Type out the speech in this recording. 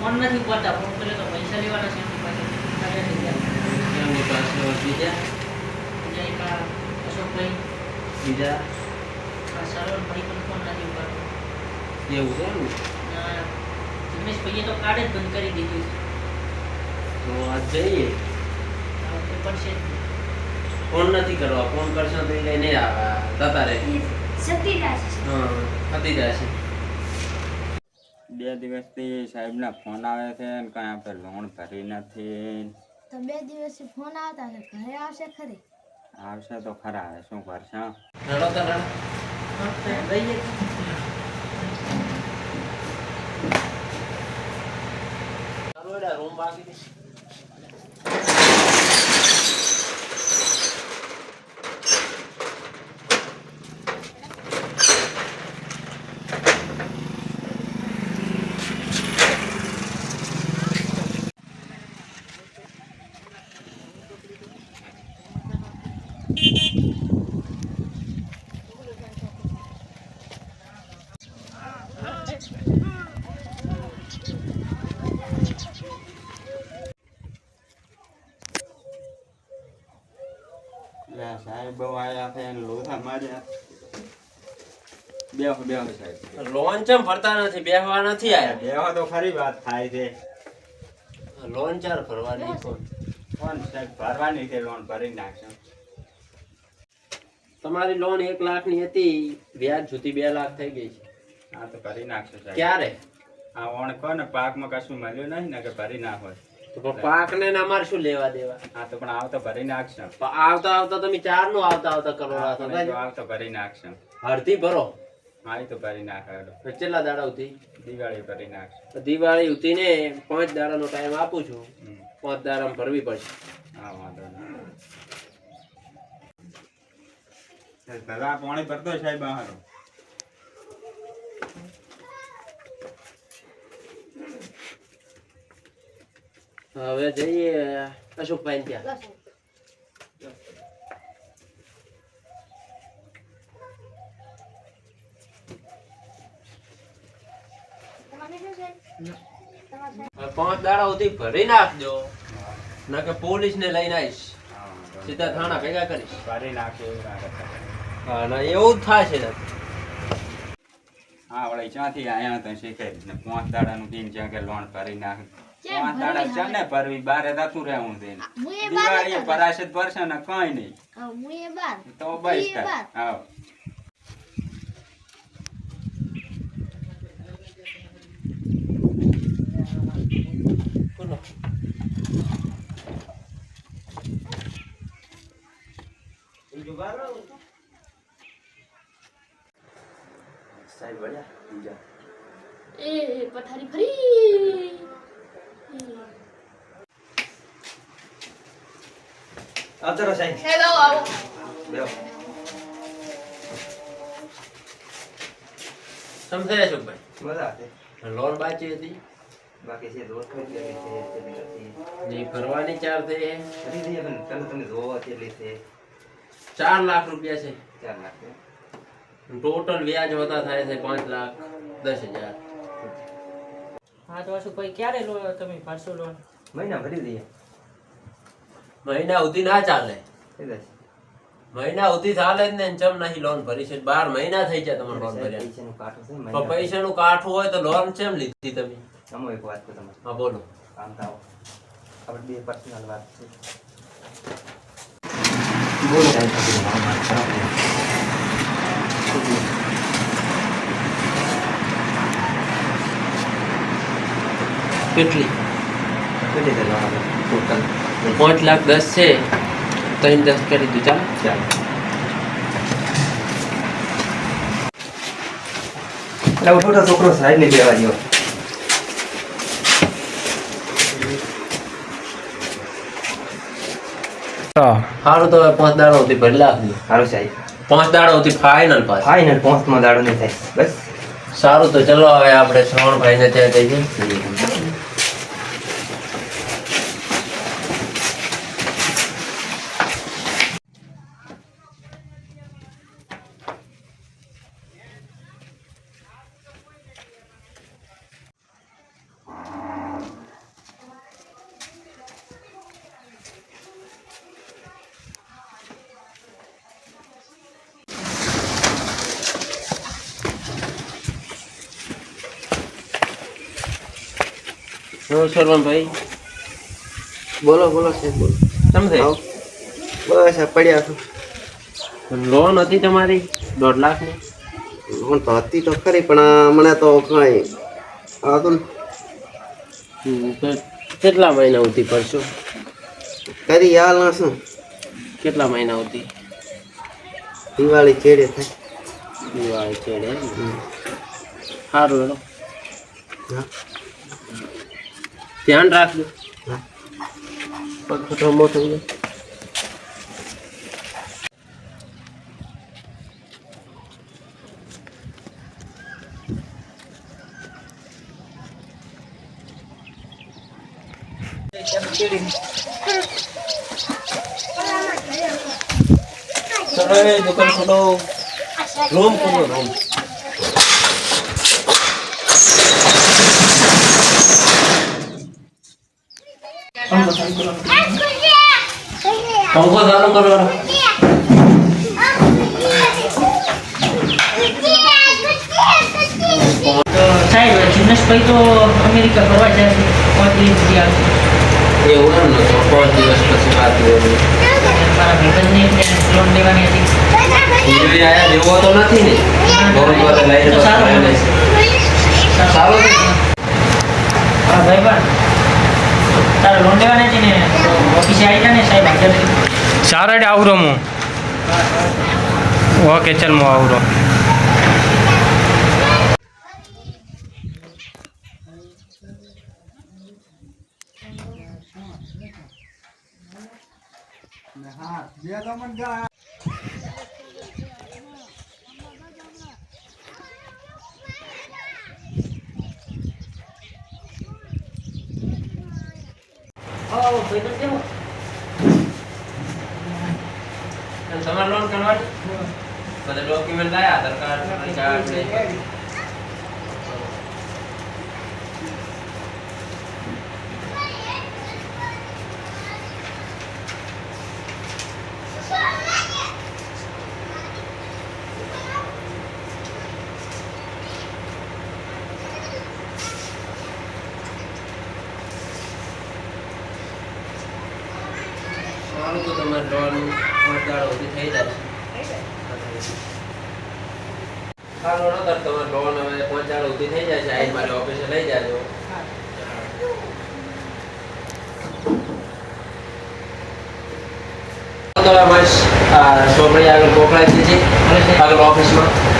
Phone નથી ઉપાડતા phone કર્યો તો પૈસા લેવાના છે એમની પાસે. એમની પાસે બીજા? બીજા એક અશોકભાઈ. બીજા? સરવણભાઈ પણ ફોન નથી ઉપાડતો એવું છે ને? જિગ્નેશભાઈએ તો કાર્ડ જ બંધ કરી દીધું છે. તો આજ જઈએ? પડશે ફોન નથી કરવા. ફોન કરશો તો એ નહીં આવે. જતા રહે. સતીદાસ હા થતી જશે બે દિવસથી સાહેબના ફોન આવે છે ને કાંઈ આપણે લોન ભરી નથી. તો બે દિવસથી ફોન આવતા છે ઘરે આવશે ખરી? આવશે તો ખરા હવે શું કરશે? રડો તો રડો. રૂમ બાકી છે લે સાહેબ બહુ આયા છે ને લોથા માર્યા બેહો બેહો સાહેબ લોન ચમ ફરતા નથી? બેહવા નથી આયા? બેહવા તો ખરી વાત થાય છે. લોન ચાર ભરવાની કોણ સાહેબ ભરવાની છે લોન ભરી નાખશે? તમારી લોન એક લાખની હતી વ્યાજ જુતી બે લાખ થઈ ગઈ છે. હા તો ભરી નાખશે સાહેબ. ક્યારે? આ ઓણ કહો ને પાકમાં કશું મળ્યું નહીં ને કે ભરી ના હોય. તો પણ પાક ને અમારે શું લેવા દેવા? હા તો પણ આવતા ભરી નાખશે. આવતા આવતા તમે ચારનું આવતા આવતા કરો આપણે જો આવ તો ભરી નાખશે. અડધી ભરો. હા ઈ તો ભરી નાખે તો કેટલા દાડા ઉતી દિવાળી ભરી નાખશો. દિવાળી સુધી ને પાંચ દાડાનો ટાઈમ આપું છું. પાંચ દાડા ભરવી પડશે. હા વાંધો નહીં દાદા પાણી ભરતો સાહેબ બહાર. હવે જઈએ અશોકભાઈ ત્યાં. પાંચ દાડા સુધી ભરી નાખજો. નકે પોલીસ ને લઈને આવીશ. સીધા થાણા ભેગા કરીશ. ભરી નાખે એવું ના કરતા. હા એવું ને. હા વળી ક્યાંથી આયા તો શીખે ને પાંચ દાડાનું કીન છે કે લોન ભરી નાખે. પાંચ દાડા છે ને ભરવી બારે થતું રહેવું છે. હું એ દિવાળી હતા. પરાશે ભરશે ને કઈ નહીં. હા, હું એ બાર. તો બસ એ હા. એ પથારી ફરી. આવતો સાહેબ હેલો આવો. બેહો. સમજાય અશોકભાઈ મજા છે લોન બાકી હતી? બાકી છે દોસ્ત છે નથી. ને ભરવાની ચાર થઈ ફરી દઈએ પણ તમે તમે જોવો કેટલી છે. ચાર લાખ રૂપિયા છે. ચાર લાખ ટોટલ વ્યાજ હોતા થાય છે પાંચ લાખ દસ હજાર. હા તો અશોકભાઈ ક્યારે લો તમે ભરશો લોન મહિના ભરી દઈએ. મહિના સુધી ના ચાલે. મહિના સુધી ચાલે જ ને ચમ નહીં લોન ભરી છે? બાર મહિના થઈ જાય તમારે લોન ભર્યા. મહિના પૈસાનું કાઠું હોય તો લોન ચેમ લીધી તમે? આમ એક વાત તમે હા બોલો. કામ થાવ આપણે બે પર્સનલ વાત છે. બોલો સાહેબ પછી મારો માલ ખરાબ છે. કેટલી? ટોટલ પાંચ લાખ દસ છે. ત્રણ દસ કરી દીધું ચાલો. ચાલો. એટલે ઉઠો છોકરો સાહેબ ને લેવા દો સારું તો હવે પાંચ દાડો સુધી ભરી લાખ સારું સાહેબ પાંચ દાડો સુધી ફાઇનલ પાસ ફાઇનલ પહોંચમાં દાડો નહીં થાય. બસ. સારું તો ચલો હવે આપણે શ્રવણભાઈ ને ત્યાં જઈએ. સરવણભાઈ. બોલો બોલો સાહેબ બોલો. આવો. બસ પડ્યા છો. લોન હતી તમારી? દોઢ લાખની? પણ તો હતી તો ખરી પણ મને તો કઈ આવતું કેટલા મહિના સુધી ભરશો? કરી હાલ ના શું? કેટલા મહિના સુધી? દિવાળી ચેડે થાય. દિવાળી ને? સારું હેડો હા. ધ્યાન રાખજો હા. પગ ખતરો મોટો થઈ જાય ચલો એ દુકાન ખોલો રૂમ ખોલો રૂમ પંખો ચાલુ કરો સાહેબ જિગ્નેશભાઈ તો અમેરિકા ફરવા જાય છે. પાંચ દિવસ સુધી આવશે એવું એમ નતો પાંચ દિવસ પછી વાત મારા ભેગનની લોન લેવાની હતી. આયા દેવો તો નથી ને? બરોબર લઈને સારું સારું ભાઈબંધ. તારે લોન લેવાની હતી ને ઓફિસે આવી જા ને સાહેબ હાજર સારડે આવરો હું. ઓકે ચાલ હું આવરો. આવો કેવો? તમારે લોન કરવાની? બધા ડોક્યુમેન્ટ આયા આધાર કાર્ડ કાર્ડ સારું તો તમારે લોન પાંચ દાડો સુધી થઈ જશે ન કર તમારે લોન હવે પાંચ દાડો સુધી થઈ જશે આઈ મારે ઓફિસે લઈ જાજો. ચોપડી આગળ મોકલાઈ દીધી આગળ ઓફિસમાં.